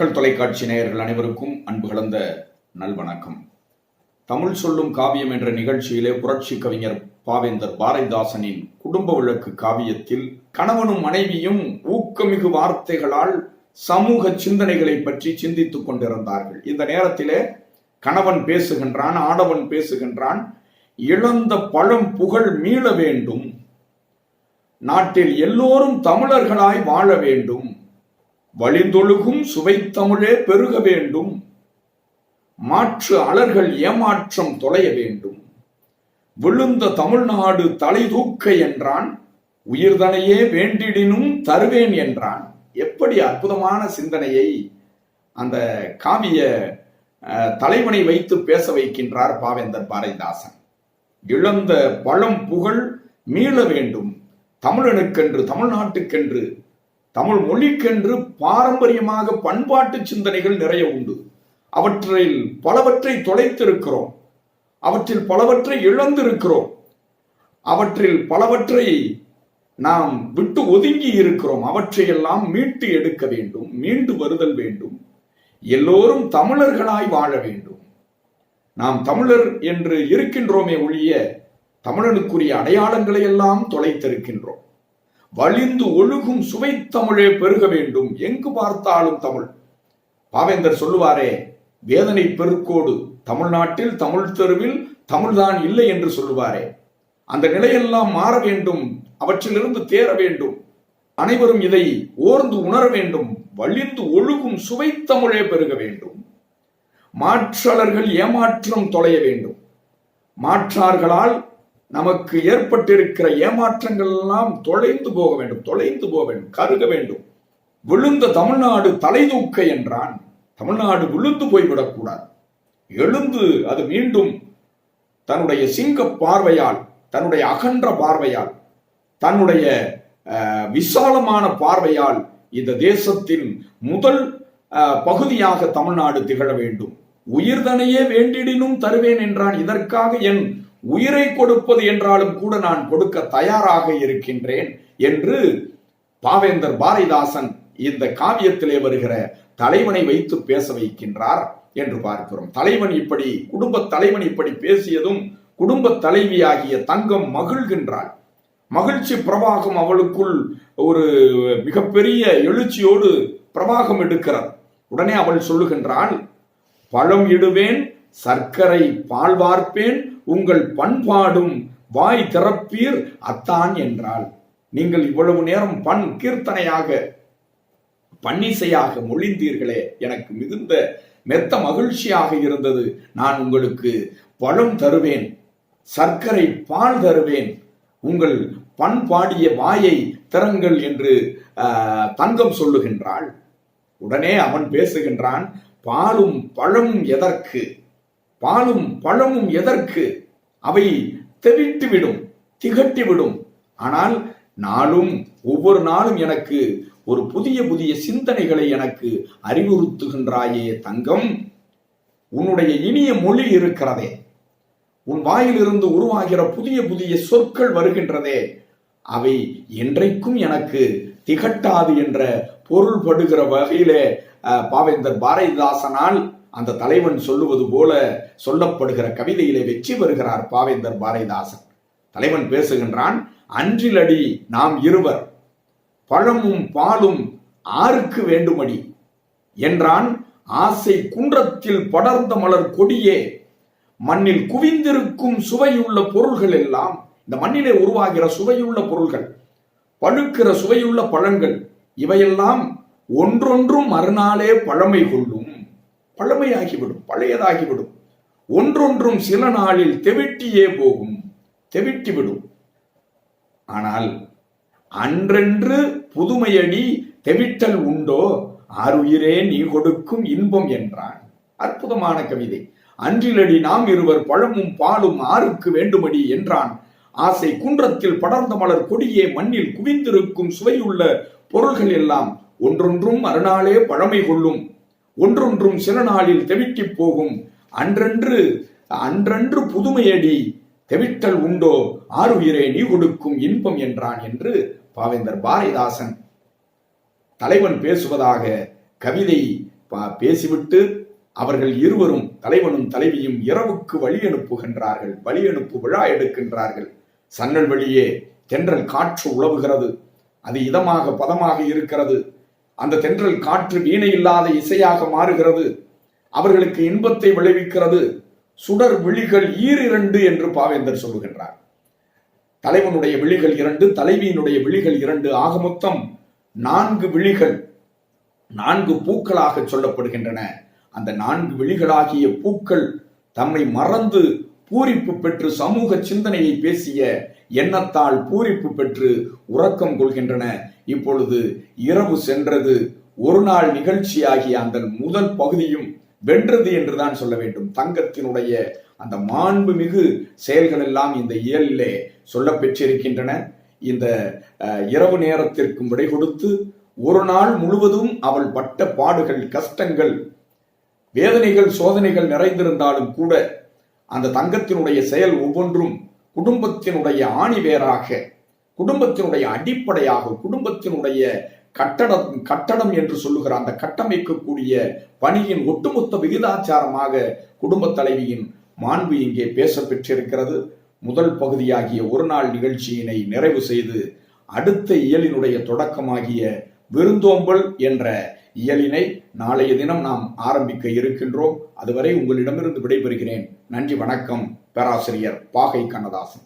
மக்கள் தொலைக்காட்சி நேயர்கள் அனைவருக்கும் அன்பு கலந்த நல்வணக்கம். தமிழ் சொல்லும் காவியம் என்ற நிகழ்ச்சியிலே புரட்சி கவிஞர் பாவேந்தர் பாரதிதாசனின் குடும்ப விளக்கு காவியத்தில் கணவனும் மனைவியும் ஊக்கமிகு வார்த்தைகளால் சமூக சிந்தனைகளை பற்றி சிந்தித்துக் கொண்டிருந்தார்கள். இந்த நேரத்திலே கணவன் பேசுகின்றான் ஆடவன் பேசுகின்றான். இழந்த பழம் புகழ் மீள வேண்டும். நாட்டில் எல்லோரும் தமிழர்களாய் வாழ வேண்டும். வழிந்தொழுகும் சுவைத்தமிழே பெருக வேண்டும். மாற்று அலர்கள் ஏமாற்றம் தொலைய வேண்டும். விழுந்த தமிழ்நாடு தலை தூக்க என்றான். உயிர்தனையே வேண்டிடினும் தருவேன் என்றான். எப்படி அற்புதமான சிந்தனையை அந்த காவிய தலைவனை வைத்து பேச வைக்கின்றார் பாவேந்தர் பாரதிதாசன். இழந்த பழம் புகழ் மீள வேண்டும். தமிழனுக்கென்று தமிழ்நாட்டுக்கென்று தமிழ் மொழிக்கென்று பாரம்பரியமாக பண்பாட்டு சிந்தனைகள் நிறைய உண்டு. அவற்றில் பலவற்றை தொலைத்திருக்கிறோம். அவற்றில் பலவற்றை இழந்திருக்கிறோம். அவற்றில் பலவற்றை நாம் விட்டு ஒதுங்கி இருக்கிறோம். அவற்றையெல்லாம் மீட்டு எடுக்க வேண்டும் மீண்டு வருதல் வேண்டும். எல்லோரும் தமிழர்களாய் வாழ வேண்டும். நாம் தமிழர் என்று இருக்கின்றோமே ஒழிய தமிழனுக்குரிய அடையாளங்களை எல்லாம் தொலைத்திருக்கின்றோம். வழிந்து ஒழுகும் சுவை தமிழே பெருக வேண்டும். எங்கு பார்த்தாலும் தமிழ். பாவேந்தர் சொல்லுவாரே வேதனை பெருக்கோடு தமிழ்நாட்டில் தமிழ் தெருவில் தமிழ்தான் இல்லை என்று சொல்லுவாரே. அந்த நிலையெல்லாம் மாற வேண்டும் அவற்றிலிருந்து தேர வேண்டும். அனைவரும் இதை ஓர்ந்து உணர வேண்டும். வழிந்து ஒழுகும் சுவை தமிழே பெருக வேண்டும். மாற்றலர்கள் ஏமாற்றம் தொலைய வேண்டும். மாற்றார்களால் நமக்கு ஏற்பட்டிருக்கிற ஏமாற்றங்கள் எல்லாம் தொலைந்து போக வேண்டும் தொலைந்து போக வேண்டும் கருக வேண்டும். விழுந்த தமிழ்நாடு தலை தூக்க என்றான். தமிழ்நாடு விழுந்து போய்விடக்கூடாது எழுந்து அது மீண்டும் தன்னுடைய சிங்க பார்வையால் தன்னுடைய அகன்ற பார்வையால் தன்னுடைய விசாலமான பார்வையால் இந்த தேசத்தின் முதல் பகுதியாக தமிழ்நாடு திகழ வேண்டும். உயிர்தனையே வேண்டிடினும் தருவேன் என்றான். இதற்காக என் உயிரை கொடுப்பது என்றாலும் கூட நான் கொடுக்க தயாராக இருக்கின்றேன் என்று பாவேந்தர் பாரதிதாசன் இந்த காவியத்திலே வருகிற தலைவனை வைத்து பேச வைக்கின்றார் என்று பார்க்கிறோம். தலைவன் இப்படி குடும்ப தலைவன் இப்படி பேசியதும் குடும்ப தலைவியாகிய தங்கம் மகிழ்கின்றாள். மகிழ்ச்சி பிரவாகம் அவளுக்குள் ஒரு மிகப்பெரிய எழுச்சியோடு பிரவாகம் எடுக்கிறார் உடனே அவள் சொல்லுகின்றாள் பழம் இடுவேன் சர்க்கரை பால் வார்ப்பேன் உங்கள் பண்பாடும் வாய் திறப்பீர் அத்தான் என்றாள். நீங்கள் இவ்வளவு நேரம் பண் கீர்த்தனையாக பன்னிசையாக மொழிந்தீர்களே எனக்கு மிகுந்த மெத்த மகிழ்ச்சியாக இருந்தது. நான் உங்களுக்கு பழம் தருவேன் சர்க்கரை பால் தருவேன் உங்கள் பண்பாடிய வாயை திறங்கள் என்று தங்கம் சொல்லுகின்றாள். உடனே அவன் பேசுகின்றான் பாலும் பழமும் எதற்கு? பாலும் பழமும் எதற்கு? அவை தெவிட்டுவிடும் திகட்டிவிடும். ஆனால் நாளும் ஒவ்வொரு நாளும் எனக்கு ஒரு புதிய புதிய சிந்தனைகளை எனக்கு அறிவுறுத்துகின்றாயே தங்கம். உன்னுடைய இனிய மொழி இருக்கிறதே. உன் வாயிலிருந்து உருவாகிற புதிய புதிய சொற்கள் வருகின்றதே. அவை என்றைக்கும் எனக்கு திகட்டாது என்ற பொருள்படுகிற வகையிலே பாவேந்தர் பாரதிதாசனால் அந்த தலைவன் சொல்லுவது போல சொல்லப்படுகிற கவிதையிலே வெற்றி பெறுகிறார் பாவேந்தர் பாரதிதாசன். தலைவன் பேசுகின்றான் அன்றிலடி நாம் இருவர் பழமும் பாலும் ஆருக்கு வேண்டுமடி என்றான். ஆசை குன்றத்தில் படர்ந்த மலர் கொடியே மண்ணில் குவிந்திருக்கும் சுவையுள்ள பொருள்கள் எல்லாம் இந்த மண்ணிலே உருவாகிற சுவையுள்ள பொருள்கள் பழுக்கிற சுவையுள்ள பழங்கள் இவையெல்லாம் ஒன்றொன்றும் மறுநாளே பழமை கொள்ளும். பழமையாகிவிடும் பழையதாகிவிடும். ஒன்றொன்றும் சில நாளில் தெவிட்டியே போகும் தெவிட்டிவிடும் ஆனால் அன்றென்று புதுமையடி தெவிட்டல் உண்டோ ஆறுயிரே நீ கொடுக்கும் இன்பம் என்றான். அற்புதமான கவிதை. அன்றிலடி நாம் இருவர் பழமும் பாலும் ஆருக்கு வேண்டுமடி என்றான். ஆசை குன்றத்தில் படர்ந்த மலர் கொடியே மண்ணில் குவிந்திருக்கும் சுவையுள்ள பொருள்கள் எல்லாம் ஒன்றொன்றும் மறுநாளே பழமை கொள்ளும். ஒன்றொன்றும் சில நாளில் தெவிட்டிப் போகும். அன்றன்று அன்றன்று புதுமையடி தெவிட்டல் உண்டோ? ஆறுயிரே நீ கொடுக்கும் இன்பம் என்றான் என்று பாவேந்தர் பாரதிதாசன் தலைவன் பேசுவதாக கவிதை பா- பேசிவிட்டு அவர்கள் இருவரும் தலைவனும் தலைவியும் இரவுக்கு வழி அனுப்புகின்றார்கள். வழி அனுப்பு விழா எடுக்கின்றார்கள். சன்னல் வழியே தென்றல் காற்று உழவுகிறது. அது இதமாக பதமாக இருக்கிறது. அந்த தென்றல் காற்று வீணை இல்லாத இசையாக மாறுகிறது. அவர்களுக்கு இன்பத்தை விளைவிக்கிறது. சுடர் விழிகள் ஈரிரண்டு என்று பாவேந்தர் சொல்லுகின்றார். தலைவனுடைய விழிகள் இரண்டு தலைவியினுடைய விழிகள் இரண்டு. ஆக மொத்தம் நான்கு விழிகள் நான்கு பூக்களாக சொல்லப்படுகின்றன. அந்த நான்கு விழிகளாகிய பூக்கள் தம்மை மறந்து பூரிப்பு பெற்று சமூக சிந்தனையை பேசிய எண்ணத்தால் பூரிப்பு பெற்று உறக்கம் கொள்கின்றன. இப்பொழுது இரவு சென்றது. ஒரு நாள் நிகழ்ச்சியாகிய அந்த முதல் பகுதியும் வென்றது என்றுதான் சொல்ல வேண்டும். தங்கத்தினுடைய அந்த மாண்புமிகு செயல்கள் எல்லாம் இந்த இயலிலே சொல்ல பெற்றிருக்கின்றன. இந்த இரவு நேரத்திற்கும் விடை கொடுத்து ஒரு நாள் முழுவதும் அவள் பட்ட பாடுகள் கஷ்டங்கள் வேதனைகள் சோதனைகள் நிறைந்திருந்தாலும் கூட அந்த தங்கத்தினுடைய செயல் ஒவ்வொன்றும் குடும்பத்தினுடைய ஆணிவேராக குடும்பத்தினுடைய அடிப்படையாக குடும்பத்தினுடைய கட்டடம் கட்டடம் என்று சொல்லுகிற அந்த கட்டமைக்கக்கூடிய பணியின் ஒட்டுமொத்த விகிதாச்சாரமாக குடும்ப தலைவியின் மாண்பு இங்கே பேச பெற்றிருக்கிறது முதல் பகுதியாகிய ஒரு நாள் நிகழ்ச்சியினை நிறைவு செய்து அடுத்த இயலினுடைய தொடக்கமாகிய விருந்தோம்பல் என்ற இயலினை நாளைய தினம் நாம் ஆரம்பிக்க இருக்கின்றோம். அதுவரை உங்களிடமிருந்து விடைபெறுகிறேன். நன்றி வணக்கம். பேராசிரியர் பாகை கண்ணதாசன்.